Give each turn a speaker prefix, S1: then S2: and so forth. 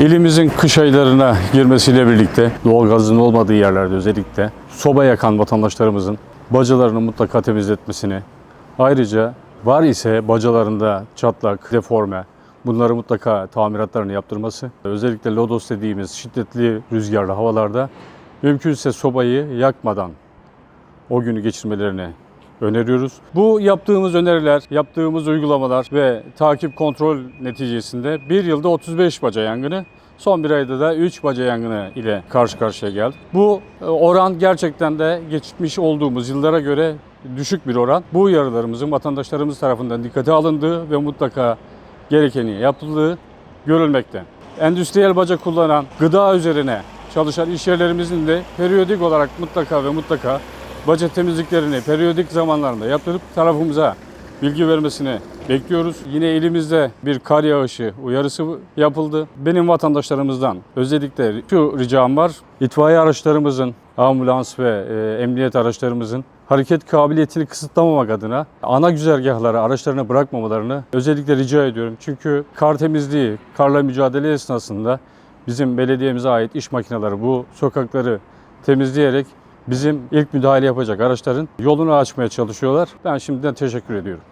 S1: İlimizin kış aylarına girmesiyle birlikte doğalgazın olmadığı yerlerde özellikle soba yakan vatandaşlarımızın bacalarını mutlaka temizletmesini, ayrıca var ise bacalarında çatlak, deforme bunları mutlaka tamiratlarını yaptırması, özellikle lodos dediğimiz şiddetli rüzgarlı havalarda mümkünse sobayı yakmadan o günü geçirmelerini öneriyoruz. Bu yaptığımız öneriler, yaptığımız uygulamalar ve takip kontrol neticesinde bir yılda 35 baca yangını, son bir ayda da 3 baca yangını ile karşı karşıya geldik. Bu e, oran gerçekten de geçmiş olduğumuz yıllara göre düşük bir oran. Bu uyarılarımızın vatandaşlarımız tarafından dikkate alındığı ve mutlaka gerekeni yapıldığı görülmekte. Endüstriyel baca kullanan gıda üzerine çalışan iş yerlerimizin de periyodik olarak mutlaka ve mutlaka baca temizliklerini periyodik zamanlarında yaptırıp tarafımıza bilgi vermesini bekliyoruz. Yine elimizde bir kar yağışı uyarısı yapıldı. Benim vatandaşlarımızdan özellikle şu ricam var. İtfaiye araçlarımızın, ambulans ve e, emniyet araçlarımızın hareket kabiliyetini kısıtlamamak adına ana güzergahlara araçlarını bırakmamalarını özellikle rica ediyorum. Çünkü kar temizliği, karla mücadele esnasında bizim belediyemize ait iş makineleri bu sokakları temizleyerek bizim ilk müdahale yapacak araçların yolunu açmaya çalışıyorlar. Ben şimdiden teşekkür ediyorum.